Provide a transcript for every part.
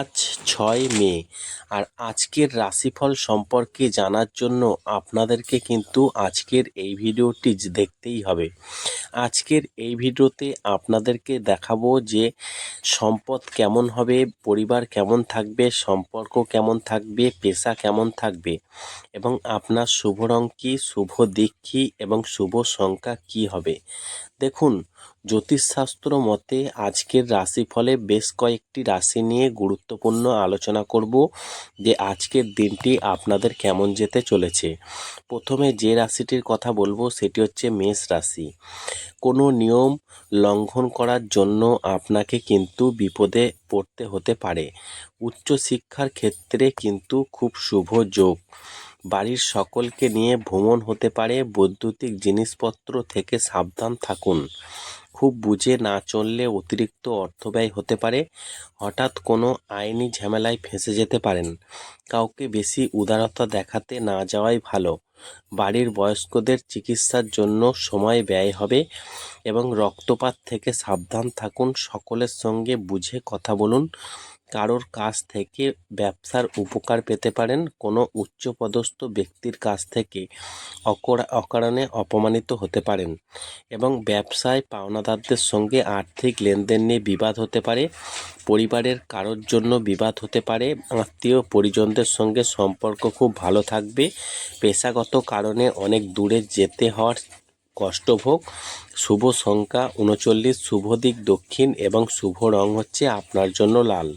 আজ ছয় মে। আর আজকের রাশিফল সম্পর্কে জানার জন্য আপনাদেরকে কিন্তু আজকের এই ভিডিওটি দেখতেই হবে। আজকের এই ভিডিওতে আপনাদেরকে দেখাবো যে সম্পদ কেমন হবে, পরিবার কেমন থাকবে, সম্পর্ক কেমন থাকবে, পেশা কেমন থাকবে এবং আপনার শুভ রং কী, শুভ দিক কী এবং শুভ সংখ্যা কী হবে। দেখুন জ্যোতিষশাস্ত্র মতে আজকের রাশিফলে বেশ কয়েকটি রাশি নিয়ে গুরুত্বপূর্ণ আলোচনা করব যে আজকের দিনটি আপনাদের কেমন যেতে চলেছে। প্রথমে যে রাশিটির কথা বলব সেটি হচ্ছে মেষ রাশি। কোনো নিয়ম লঙ্ঘন করার জন্য আপনাকে কিন্তু বিপদে পড়তে হতে পারে। উচ্চশিক্ষার ক্ষেত্রে কিন্তু খুব শুভ যোগ। বাড়ির সকলকে নিয়ে ভ্রমণ হতে পারে, বৈদ্যুতিক জিনিসপত্র থেকে সাবধান থাকুন। খুব বুঝে না চললে অতিরিক্ত অর্থ ব্যয় হতে পারে, হঠাৎ কোনো আইনি ঝামেলায় ফেঁসে যেতে পারেন। কাউকে বেশি উদারতা দেখাতে না যাওয়াই ভালো। বাড়ির বয়স্কদের চিকিৎসার জন্য সময় ব্যয় হবে এবং রক্তপাত থেকে সাবধান থাকুন। সকলের সঙ্গে বুঝে কথা বলুন। কারোর কাছ থেকে ব্যবসার উপকার পেতে পারেন কোনো উচ্চপদস্থ ব্যক্তির কাছ থেকে অকরা, অকারণে অপমানিত হতে পারেন এবং ব্যবসায় পাওনাদারদের সঙ্গে আর্থিক লেনদেন নিয়ে বিবাদ হতে পারে, পরিবারের কারোর জন্য বিবাদ হতে পারে, আত্মীয় পরিজনদের সঙ্গে সম্পর্ক খুব ভালো থাকবে, পেশাগত কারণে অনেক দূরে যেতে হওয়ার কষ্টভোগ, শুভ সংখ্যা উনচল্লিশ, শুভ দিক দক্ষিণ এবং শুভ রং হচ্ছে আপনার জন্য লাল।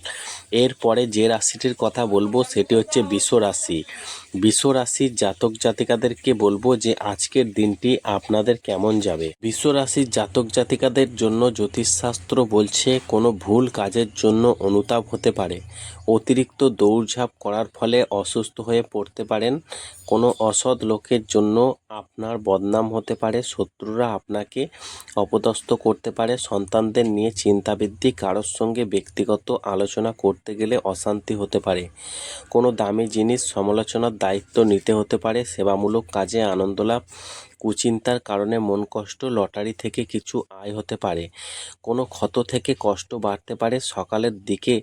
এরপরে যে রাশিটির কথা বলব সেটি হচ্ছে বিশ্ব রাশি। বিষ রাশির জাতক জাতিকাদেরকে বলব যে আজকের দিনটি আপনাদের কেমন যাবে? বিষ রাশির জাতক জাতিকাদের জন্য জ্যোতিষশাস্ত্র বলছে কোনো ভুল কাজের জন্য অনুতাপ হতে পারে। অতিরিক্ত দৌড়ঝাঁপ করার ফলে অসুস্থ হয়ে পড়তে পারেন। কোনো অসৎ লোকের জন্য আপনার বদনাম হতে পারে। শত্রুরা আপনাকে অপদস্থ করতে পারে। সন্তানদের নিয়ে চিন্তাবৃদ্ধি কারোর সঙ্গে ব্যক্তিগত আলোচনা করতে গেলে অশান্তি হতে পারে। কোনো দামি জিনিস সমালোচনার দায়িত্ব নিতে হতে পারে। সেবামূলক কাজে আনন্দ লাভ, কুচিন্তার কারণে মন কষ্ট, লটারি থেকে কিছু আয় হতে পারে। কোনো ক্ষত থেকে কষ্ট বাড়তে পারে। সকালের দিকে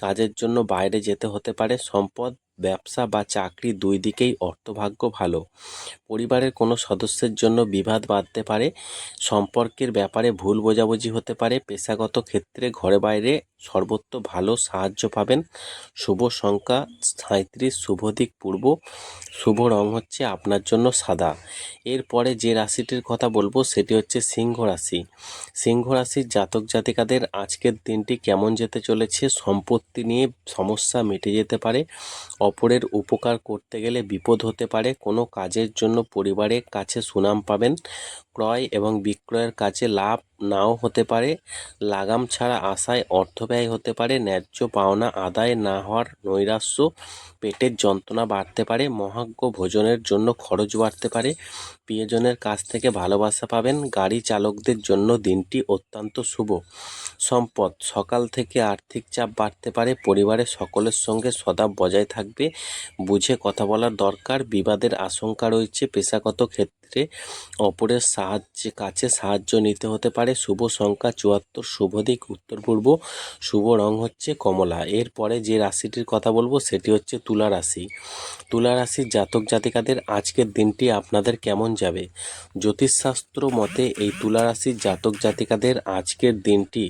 কাজের জন্য বাইরে যেতে হতে পারে। সম্পদ ব্যবসা বা চাকরি দুই দিকেই অর্থভাগ্য ভালো। পরিবারের কোনো সদস্যের জন্য বিবাদ বাঁধতে পারে, সম্পর্কের ব্যাপারে ভুল বোঝাবুঝি হতে পারে, পেশাগত ক্ষেত্রে ঘরে বাইরে সর্বত্র ভালো সাহায্য পাবেন, শুভ সংখ্যা সাঁত্রিশ শুভ দিক পূর্ব, শুভ রং হচ্ছে আপনার জন্য সাদা। এরপরে যে রাশিটির কথা বলব সেটি হচ্ছে সিংহ রাশি। সিংহ রাশির জাতক জাতিকাদের আজকের দিনটি কেমন যেতে চলেছে, সম্পত্তি নিয়ে সমস্যা মিটে যেতে পারে অপরের উপকার করতে গেলে বিপদ হতে পারে। কোনো কাজের জন্য পরিবারের কাছে সুনাম পাবেন। ক্রয় এবং বিক্রয়ের কাছে লাভ নাও হতে পারে, লাগাম ছাড়া আশায় অর্থ ব্যয় হতে পারে, ন্যায্য পাওনা আদায় না হওয়ার নৈরাশ্য পেটের যন্ত্রণা বাড়তে পারে, মহাজ্ঞ ভোজনের জন্য খরচ বাড়তে পারে, প্রিয়জনের কাছ থেকে ভালোবাসা পাবেন, গাড়ি চালকদের জন্য দিনটি অত্যন্ত শুভ। সম্পদ, সকাল থেকে আর্থিক চাপ বাড়তে পারে, পরিবারের সকলের সঙ্গে সদা বজায় থাকবে, বুঝে কথা বলার দরকার, বিবাদের আশঙ্কা রয়েছে, পেশাগত ক্ষেত্রে অপরের সাহায্যে, কাছে সাহায্য নিতে হতে পারে। শুভ সংখ্যা চুয়াত্তর, শুভ দিক উত্তর পূর্ব, শুভ রং হচ্ছে কমলা। এরপরে যে রাশিটির কথা বলব, সেটি হচ্ছে তুলা রাশি। তুলা রাশির জাতক জাতিকাদের আজকের দিনটি আপনাদের কেমন যাবে? জ্যোতিষশাস্ত্র মতে এই তুলা রাশির জাতক জাতিকাদের আজকের দিনটি,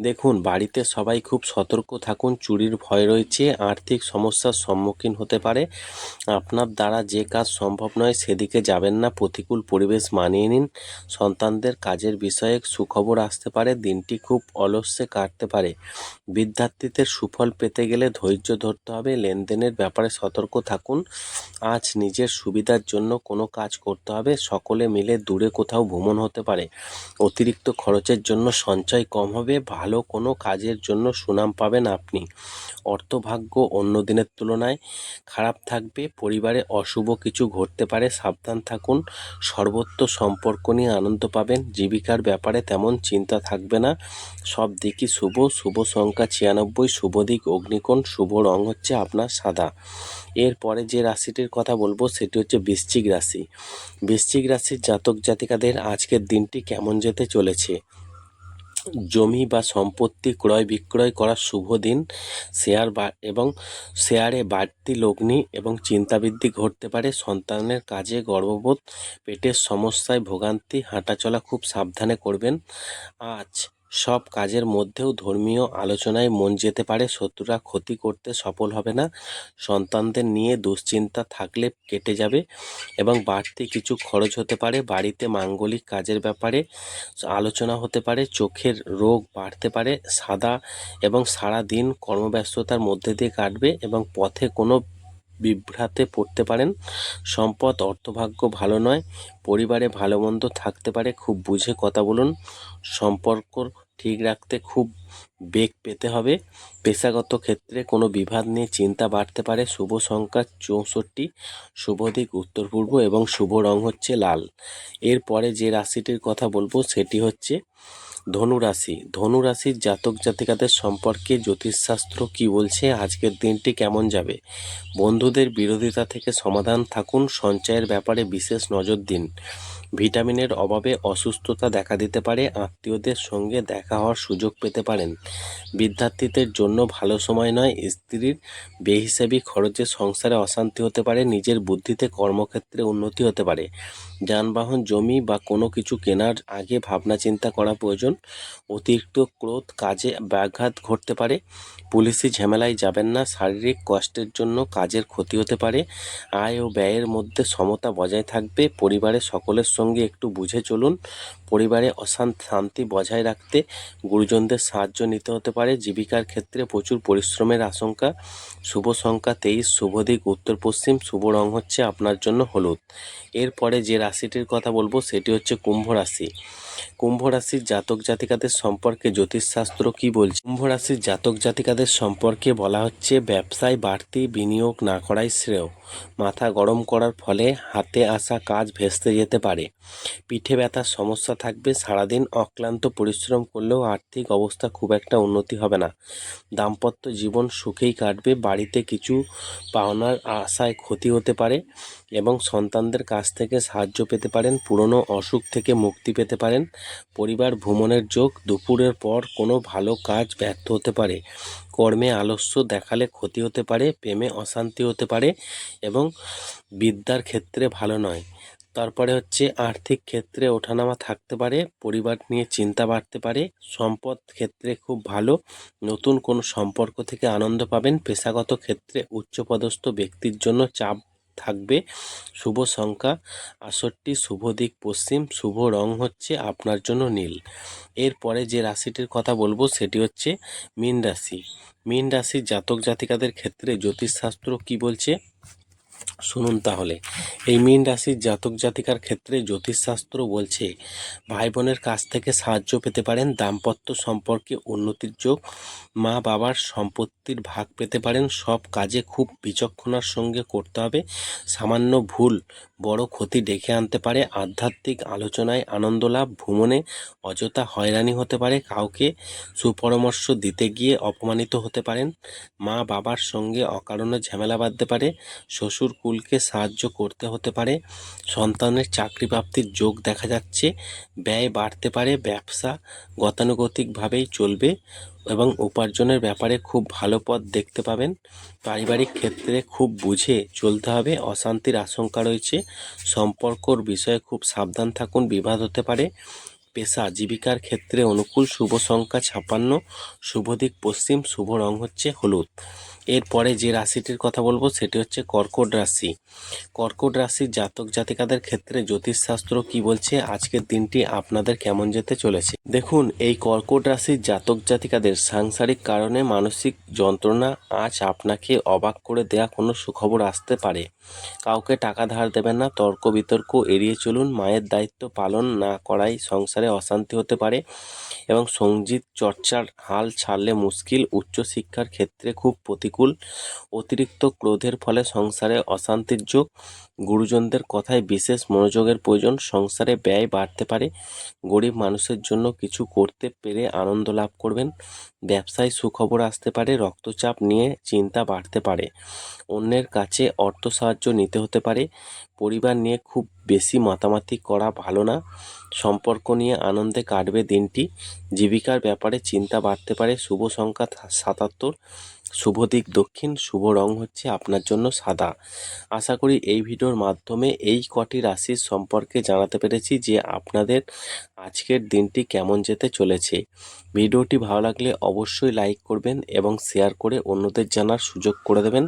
দেখুন, বাড়িতে সবাই খুব সতর্ক থাকুন, চুরির ভয় রয়েছে, আর্থিক সমস্যার সম্মুখীন হতে পারে। আপনার দ্বারা যে কাজ সম্ভব নয়, সেদিকে যাবেন না প্রতিকূল পরিবেশ মানিয়ে নিন। সন্তানদের কাজের বিষয়ে সুখবর আসতে পারে, দিনটি খুব অলস্যে কাটতে পারে। বিদ্যার্থীদের সুফল পেতে গেলে ধৈর্য ধরতে হবে, লেনদেনের ব্যাপারে সতর্ক থাকুন। আজ নিজের সুবিধার জন্য কোনো কাজ করতে হবে, সকলে মিলে দূরে কোথাও ভ্রমণ হতে পারে। অতিরিক্ত খরচের জন্য সঞ্চয় কম হবে, ভালো কোনো কাজের জন্য সুনাম পাবেন আপনি। অর্থভাগ্য অন্য দিনের তুলনায় খারাপ থাকবে। পরিবারে অশুভ কিছু ঘটতে পারে। সাবধান থাকুন। সর্বত্র সম্পর্ক নিয়ে আনন্দ পাবেন। জীবিকার ব্যাপারে তেমন চিন্তা থাকবে না। সব দিকই শুভ। শুভ সংখ্যা ছিয়ানব্বই, শুভ দিক অগ্নিকোণ, শুভ রং হচ্ছে আপনার সাদা। এরপরে যে রাশিটির কথা বলব, সেটি হচ্ছে বৃশ্চিক রাশি। বৃশ্চিক রাশির জাতক জাতিকাদের আজকের দিনটি কেমন যেতে চলেছে? জমি বা সম্পত্তি ক্রয় বিক্রয় করার শুভ দিন। শেয়ার বা, এবং শেয়ারে বাড়তি লগ্নি এবং চিন্তাবৃদ্ধি ঘটতে পারে। সন্তানের কাজে গর্ববোধ, পেটের সমস্যায় ভোগান্তি, হাঁটাচলা খুব সাবধানে করবেন। আজ সব কাজের মধ্যেও ধর্মীয় আলোচনায় মন যেতে পারে, শত্রুরা ক্ষতি করতে সফল হবে না। সন্তানদের নিয়ে দুশ্চিন্তা থাকলে কেটে যাবে এবং বাড়তি কিছু খরচ হতে পারে, বাড়িতে মাঙ্গলিক কাজের ব্যাপারে আলোচনা হতে পারে, চোখের রোগ বাড়তে পারে, সাদা এবং সারা দিন কর্মব্যস্ততার মধ্যে দিয়ে কাটবে এবং পথে কোনো বিভ্রাতে পড়তে পারেন। সম্পদ, অর্থভাগ্য ভালো নয়। পরিবারে ভালো মন্দ থাকতে পারে, খুব বুঝে কথা বলুন। সম্পর্ক ঠিক রাখতে খুব বেগ পেতে হবে। পেশাগত ক্ষেত্রে কোনো বিভাদ নিয়ে চিন্তা বাড়তে পারে। শুভ সংখ্যা চৌষট্টি, শুভ দিক উত্তর পূর্ব এবং শুভ রং হচ্ছে লাল। এরপরে যে রাশিটির কথা বলব, সেটি হচ্ছে ধনু রাশি ধনু রাশির জাতক জাতিকাদের সম্পর্কে জ্যোতিষশাস্ত্র কি বলছে? আজকের দিনটি কেমন যাবে? বন্ধুদের বিরোধিতা থেকে সমাধান থাকুন। সঞ্চয়ের ব্যাপারে বিশেষ নজর দিন। ভিটামিনের অভাবে অসুস্থতা দেখা দিতে পারে। আত্মীয়দের সঙ্গে দেখা হওয়ার সুযোগ পেতে পারেন। বিদ্যার্থীদের জন্য ভালো সময় নয়। স্ত্রীর বেহিসাবি খরচে সংসারে অশান্তি হতে পারে। নিজের বুদ্ধিতে কর্মক্ষেত্রে উন্নতি হতে পারে। যানবাহন, জমি বা কোনো কিছু কেনার আগে ভাবনা চিন্তা করা প্রয়োজন। অতিরিক্ত ক্রোধ কাজে ব্যাঘাত ঘটতে পারে। পুলিশি ঝামেলায় যাবেন না। শারীরিক কষ্টের জন্য কাজের ক্ষতি হতে পারে। আয় ও ব্যয়ের মধ্যে সমতা বজায় থাকবে। পরিবারের সকলের সঙ্গে একটু বুঝে চলুন। পরিবারে অশান্ত শান্তি বজায় রাখতে গুরুজনদের সাহায্য নিতে হতে পারে। জীবিকার ক্ষেত্রে প্রচুর পরিশ্রমের আশঙ্কা। শুভ সংখ্যা তেইশ, শুভ দিক উত্তর পশ্চিম, শুভ রং হচ্ছে আপনার জন্য হলুদ। এরপরে যে রাশিটির কথা বলব, সেটি হচ্ছে কুম্ভ রাশি। কুম্ভ রাশির জাতক জাতিকাদের সম্পর্কে জ্যোতিষশাস্ত্র কি বলছে? কুম্ভ রাশির জাতক জাতিকাদের সম্পর্কে বলা হচ্ছে, ব্যবসায় বাড়তি বিনিয়োগ না করাই শ্রেয়। মাথা গরম করার ফলে হাতে আসা কাজ ভেস্তে যেতে পারে। পিঠে ব্যথার সমস্যা থাকবে, সারাদিন অক্লান্ত পরিশ্রম করলেও আর্থিক অবস্থা খুব একটা উন্নতি হবে না। দাম্পত্য জীবন সুখেই কাটবে, বাড়িতে কিছু পাওনার আশায় ক্ষতি হতে পারে এবং সন্তানদের কাছ থেকে সাহায্য পেতে পারেন, পুরনো অসুখ থেকে মুক্তি পেতে পারেন। পরিবার ভ্রমণের যোগ, দুপুরের পর কোনো ভালো কাজ ব্যর্থ হতে পারে। কর্মে আলস্য দেখালে ক্ষতি হতে পারে, প্রেমে অশান্তি হতে পারে এবং বিদ্যার ক্ষেত্রে ভালো নয়। তারপরে হচ্ছে আর্থিক ক্ষেত্রে ওঠানামা থাকতে পারে, পরিবার নিয়ে চিন্তা বাড়তে পারে, সম্পদ ক্ষেত্রে খুব ভালো, নতুন কোনো সম্পর্ক থেকে আনন্দ পাবেন, পেশাগত ক্ষেত্রে উচ্চপদস্থ ব্যক্তির জন্য চাপ থাকবে, শুভ সংখ্যা আষট্টি শুভ দিক পশ্চিম, শুভ রং হচ্ছে আপনার জন্য নীল। এরপরে যে রাশিটির কথা বলব সেটি হচ্ছে মীন রাশি। মীন রাশির জাতক জাতিকাদের ক্ষেত্রে জ্যোতিষশাস্ত্র কি বলছে? শুনুন তাহলে। এই মীন রাশির জাতক জাতিকার ক্ষেত্রে জ্যোতিষশাস্ত্র বলছে, ভাই বোনের কাছ থেকে সাহায্য পেতে পারেন, দাম্পত্য সম্পর্কে উন্নতির যোগ, মা বাবার সম্পত্তির ভাগ পেতে পারেন, সব কাজে খুব বিচক্ষণার সঙ্গে করতে হবে, সামান্য ভুল বড় ক্ষতি ডেকে আনতে পারে, আধ্যাত্মিক আলোচনায় আনন্দ লাভ, ভ্রমণে অযথা হয়রানি হতে পারে, কাউকে সুপরামর্শ দিতে গিয়ে অপমানিত হতে পারেন, মা বাবার সঙ্গে অকারণে ঝামেলা বাঁধতে পারে, শ্বশুর কুলকে সাহায্য করতে হতে পারে। সন্তানের চাকরি প্রাপ্তির যোগ দেখা যাচ্ছে। ব্যয় বাড়তে পারে, ব্যবসা গতানুগতিকভাবেই চলবে এবং উপার্জনের ব্যাপারে খুব ভালো পথ দেখতে পাবেন। পারিবারিক ক্ষেত্রে খুব বুঝে চলতে হবে, অশান্তির আশঙ্কা রয়েছে। সম্পর্কর বিষয়ে খুব সাবধান থাকুন, বিবাদ হতে পারে। পেশা জীবিকার ক্ষেত্রে অনুকূল শুভ সংখ্যা ছাপান্ন, শুভ দিক পশ্চিম, শুভ রং হচ্ছে হলুদ। এরপরে যে রাশিটির কথা বলব সেটি হচ্ছে কর্কট রাশি। কর্কট রাশির জাতক জাতিকাদের ক্ষেত্রে জ্যোতিষশাস্ত্র কি বলছে? আজকের দিনটি আপনাদের কেমন যেতে চলেছে? দেখুন, এই কর্কট রাশির জাতক জাতিকাদের সাংসারিক কারণে মানসিক যন্ত্রণা আজ আপনাকে অবাক করে দেয়া কোনো সুখবর আসতে পারে। কাউকে টাকা ধার দেবেন না, তর্ক বিতর্ক এড়িয়ে চলুন, মায়ের দায়িত্ব পালন না করাই সংসারে অশান্তি হতে পারে এবং সংগীত চর্চার হাল ছাড়লে মুশকিল উচ্চশিক্ষার ক্ষেত্রে খুব প্রতিকূল অতিরিক্ত ক্রোধের ফলে সংসারে অশান্তির যোগ। গুরুজনদের কথায় বিশেষ মনোযোগের প্রয়োজন। সংসারে ব্যয় বাড়তে পারে। গরিব মানুষের জন্য কিছু করতে পেরে আনন্দ লাভ করবেন। ব্যবসায় সুখবর আসতে পারে। রক্তচাপ নিয়ে চিন্তা বাড়তে পারে। অন্যের কাছে অর্থ সাহায্য নিতে হতে পারে। পরিবার নিয়ে খুব বেশি মাতামাতি করা ভালো না। সম্পর্ক নিয়ে আনন্দে কাটবে দিনটি। জীবিকার ব্যাপারে চিন্তা বাড়তে পারে। শুভ সংখ্যা সাতাত্তর, শুভ দিক দক্ষিণ, শুভ রং হচ্ছে আপনার জন্য সাদা। আশা করি এই ভিডিওর মাধ্যমে এই কটি রাশির সম্পর্কে জানাতে পেরেছি যে আপনাদের আজকের দিনটি কেমন যেতে চলেছে। ভিডিওটি ভালো লাগলে অবশ্যই লাইক করবেন এবং শেয়ার করে অন্যদের জানার সুযোগ করে দেবেন।